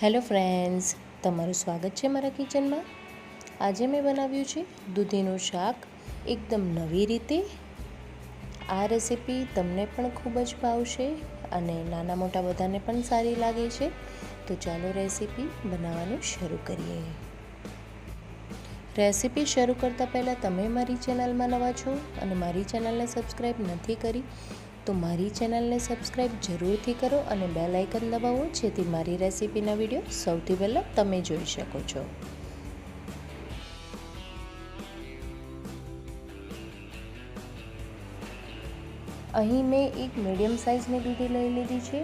Hello friends, તમારું સ્વાગત છે મારા કિચનમાં. આજે મેં બનાવ્યું છે દૂધીનું શાક એકદમ નવી રીતે. આ રેસીપી તમને પણ ખૂબ જ ભાવશે અને નાના મોટા બધાને પણ સારી લાગે છે. તો ચાલો રેસીપી બનાવવાનું શરૂ કરીએ. રેસીપી શરૂ કરતાં પહેલાં તમે મારી ચેનલમાં નવા છો અને મારી ચેનલને સબસ્ક્રાઈબ નથી કરી તો મારી ચેનલને સબસ્ક્રાઈબ જરૂરથી કરો અને બેલ આઇકન દબાવો, જેથી મારી રેસીપીના વીડિયો સૌથી પહેલાં તમે જોઈ શકો છો. અહીં મેં એક મીડિયમ સાઇઝની દૂધી લઈ લીધી છે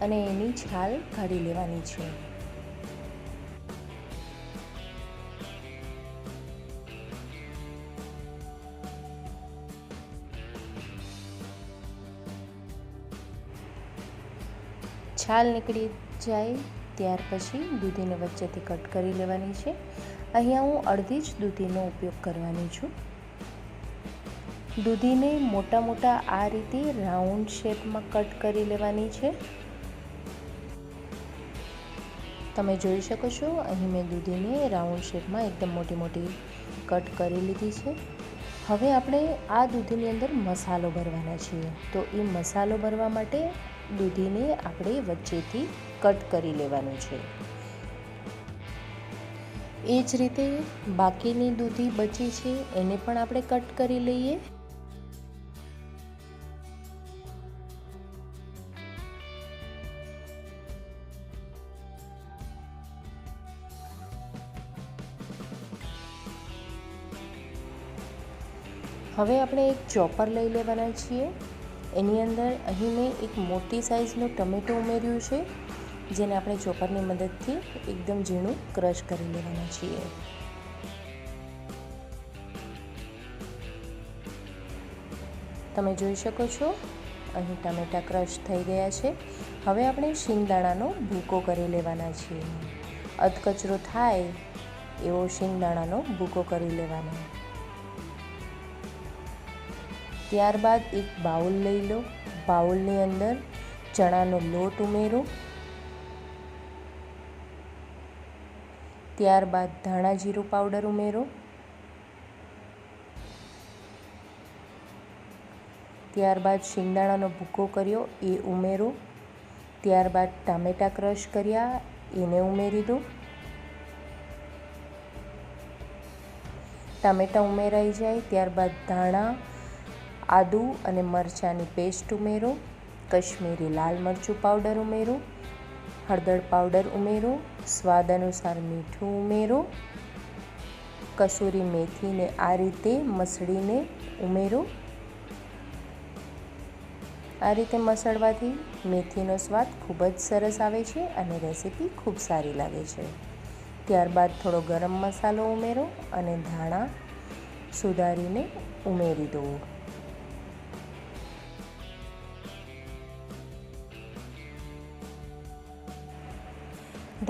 અને એની છાલ કાઢી લેવાની છે. છાલ નીકળી જાય ત્યાર પછી દૂધીને વચ્ચેથી કટ કરી લેવાની છે. અહીંયા હું અડધી જ દૂધીનો ઉપયોગ કરવાની છું. દૂધીને મોટા મોટા આ રીતે રાઉન્ડ શેપમાં કટ કરી લેવાની છે. તમે જોઈ શકો છો, અહીં મેં દૂધીને રાઉન્ડ શેપમાં એકદમ મોટી મોટી કટ કરી લીધી છે. હવે આપણે આ દૂધીની અંદર મસાલો ભરવાના છીએ. તો એ મસાલો ભરવા માટે દૂધીને આપણે વચ્ચેથી કટ કરી લેવાનું છે. એ જ રીતે બાકીની દૂધી બચી છે, એને પણ આપણે કટ કરી લઈએ. હવે આપણે એક ચોપર લઈ લેવાના છીએ. એની અંદર અહીં મેં એક મોટી સાઇઝનું ટમેટું ઉમેર્યું છે, જેને આપણે ચોપરની મદદથી એકદમ ઝીણું ક્રશ કરી લેવાના છીએ. તમે જોઈ શકો છો, અહીં ટામેટાં ક્રશ થઈ ગયા છે. હવે આપણે શિંગદાણાનો ભૂકો કરી લેવાના છીએ. અધકચરો થાય, એવો શિંગદાણાનો ભૂકો કરી લેવાનો. ત્યારબાદ એક બાઉલ લઈ લો. બાઉલની અંદર ચણાનો લોટ ઉમેરો. ત્યારબાદ ધાણા જીરું પાવડર ઉમેરો. ત્યારબાદ શિંગદાણાનો ભૂકો કર્યો, એ ઉમેરો. ત્યારબાદ ટામેટાં ક્રશ કર્યા, એને ઉમેરી દો. ટામેટાં ઉમેરાઈ જાય, ત્યારબાદ ધાણા આદુ અને મરચાંની પેસ્ટ ઉમેરો, કશ્મીરી લાલ મરચું પાવડર ઉમેરો, હળદર પાવડર ઉમેરો, સ્વાદ અનુસાર મીઠું ઉમેરો, કસૂરી મેથીને આ રીતે મસળીને ઉમેરો. આ રીતે મસળવાથી મેથીનો સ્વાદ ખૂબ જ સરસ આવે છે અને રેસીપી ખૂબ સારી લાગે છે. ત્યારબાદ થોડો ગરમ મસાલો ઉમેરો અને ધાણા સુધારીને ઉમેરી દો.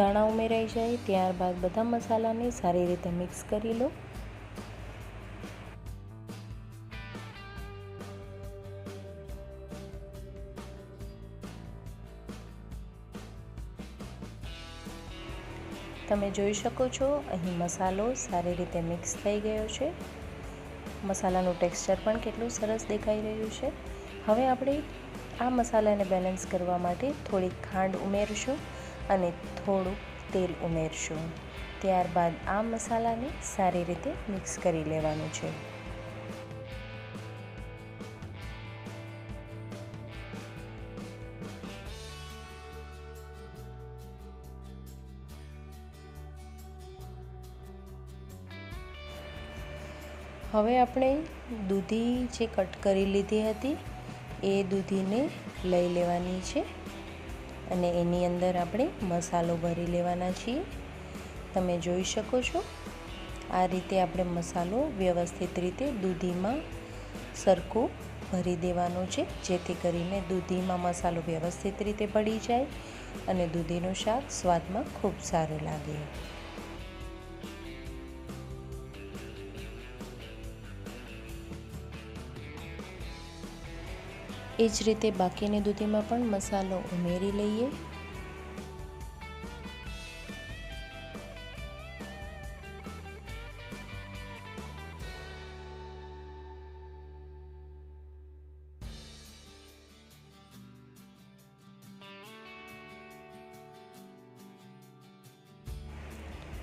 ધાણા ઉમેરાઈ જાય, ત્યારબાદ બધા મસાલાને સારી રીતે મિક્સ કરી લો. તમે જોઈ શકો છો, અહીં મસાલો સારી રીતે મિક્સ થઈ ગયો છે. મસાલાનું ટેક્સચર પણ કેટલું સરસ દેખાઈ રહ્યું છે. હવે આપણે આ મસાલાને બેલેન્સ કરવા માટે થોડીક ખાંડ ઉમેરશું. અને થોડુંક તેલ ઉમેરશું. ત્યારબાદ આ મસાલાને સારી રીતે મિક્સ કરી લેવાનું છે. હવે આપણે દૂધી જે કટ કરી લીધી હતી, એ દૂધીને લઈ લેવાની છે. અને એની અંદર આપણે મસાલો ભરી લેવાના છીએ. તમે જોઈ શકો છો, આ રીતે આપણે મસાલો વ્યવસ્થિત રીતે દૂધીમાં સરખું ભરી દેવાનો છે, જેથી કરીને દૂધીમાં મસાલો વ્યવસ્થિત રીતે પડી જાય અને દૂધીનું શાક સ્વાદમાં ખૂબ સારું લાગે. એ જ રીતે બાકીની દૂધીમાં પણ મસાલો ઉમેરી લઈએ.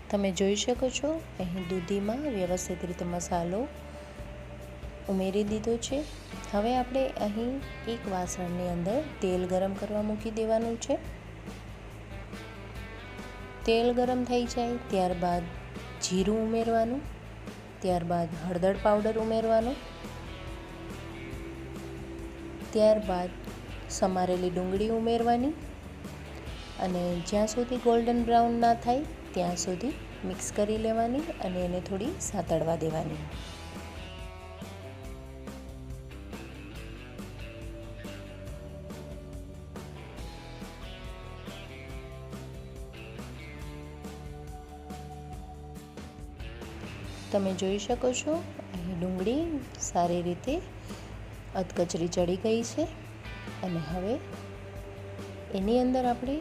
તમે જોઈ શકો છો, અહીં દૂધીમાં વ્યવસ્થિત રીતે મસાલો ઉમેરી દીધો છે. હવે આપણે અહીં એક વાસણની અંદર તેલ ગરમ કરવા મૂકી દેવાનું છે. તેલ ગરમ થઈ જાય ત્યારબાદ જીરું ઉમેરવાનું, ત્યારબાદ હળદર પાવડર ઉમેરવાનો, ત્યારબાદ સમારેલી ડુંગળી ઉમેરવાની અને જ્યાં સુધી ગોલ્ડન બ્રાઉન ના થાય ત્યાં સુધી મિક્સ કરી લેવાની અને એને થોડી સાતળવા દેવાની. તમે જોઈ શકો છો, અહીં ડુંગળી સારી રીતે અધકચરી ચડી ગઈ છે અને હવે એની અંદર આપણે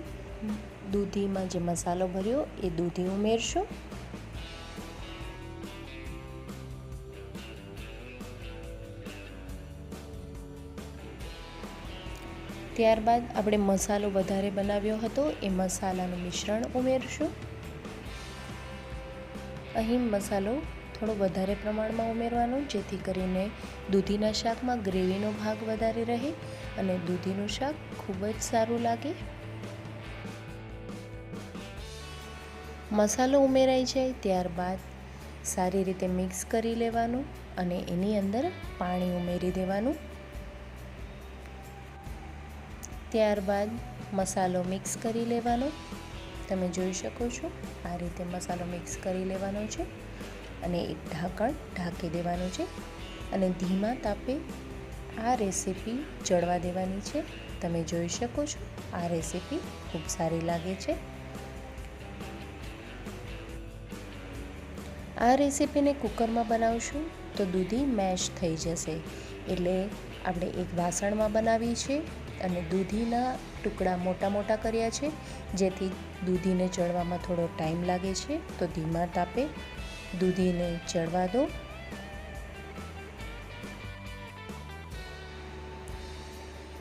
દૂધીમાં જે મસાલો ભર્યો એ દૂધી ઉમેરશું. ત્યારબાદ આપણે મસાલો વધારે બનાવ્યો હતો, એ મસાલાનું મિશ્રણ ઉમેરશું. અહીં મસાલો થોડો વધારે પ્રમાણમાં ઉમેરવાનું, જેથી કરીને દૂધીના શાકમાં ગ્રેવીનો ભાગ વધારે રહે અને દૂધીનું શાક ખૂબ જ સારું લાગે. મસાલો ઉમેરાઈ જાય ત્યારબાદ સારી રીતે મિક્સ કરી લેવાનું અને એની અંદર પાણી ઉમેરી દેવાનું. ત્યારબાદ મસાલો મિક્સ કરી લેવાનો. તમે જોઈ શકો છો, આ રીતે મસાલો મિક્સ કરી લેવાનો છે. અને એક ઢાંકણ ઢાંકી દેવાનું છે અને ધીમા તાપે આ રેસીપી ચડવા દેવાની છે. તમે જોઈ શકો છો, આ રેસીપી ખૂબ સારી લાગે છે. આ રેસીપીને કુકરમાં બનાવશું તો દૂધી મેશ થઈ જશે. એટલે આપણે એક વાસણમાં બનાવી છે અને દૂધીના ટુકડા મોટા મોટા કર્યા છે, જેથી દૂધીને ચડવામાં થોડો ટાઈમ લાગે છે. તો ધીમા તાપે દૂધીને ચડવા દો.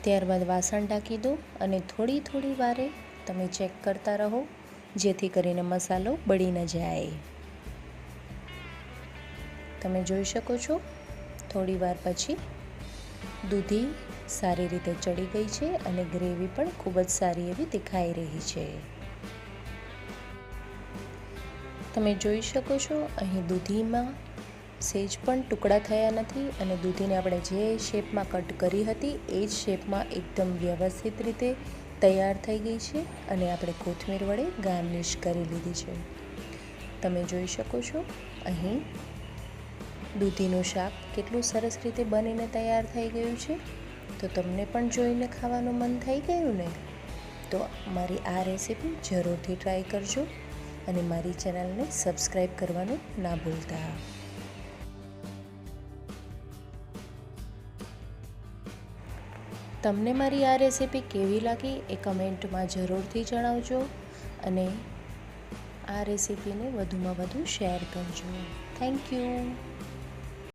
ત્યારબાદ વાસણ ઢાંકી દો અને થોડી થોડી વારે તમે ચેક કરતા રહો, જેથી કરીને મસાલો બળી ન જાય. તમે જોઈ શકો છો, થોડી વાર પછી દૂધી સારી રીતે ચડી ગઈ છે અને ગ્રેવી પણ ખૂબ જ સારી એવી દેખાઈ રહી છે. તમે જોઈ શકો છો, અહીં દૂધીમાં સેજ પણ ટુકડા થયા નથી અને દૂધીને આપણે જે શેપમાં કટ કરી હતી, એ જ શેપમાં એકદમ વ્યવસ્થિત રીતે તૈયાર થઈ ગઈ છે અને આપણે કોથમીર વડે ગાર્નિશ કરી લીધી છે. તમે જોઈ શકો છો, અહીં દૂધીનું શાક કેટલું સરસ રીતે બનીને તૈયાર થઈ ગયું છે. તો તમને પણ જોઈને ખાવાનું મન થઈ ગયું ને? તો મારી આ રેસીપી જરૂરથી ટ્રાય કરજો. અને મારી ચેનલને સબસ્ક્રાઈબ કરવાનું ના ભૂલતા. તમને મારી આ રેસીપી કેવી લાગી એ કમેન્ટમાં જરૂરથી જણાવજો અને આ રેસીપીને વધુમાં વધુ શેર કરજો. Thank you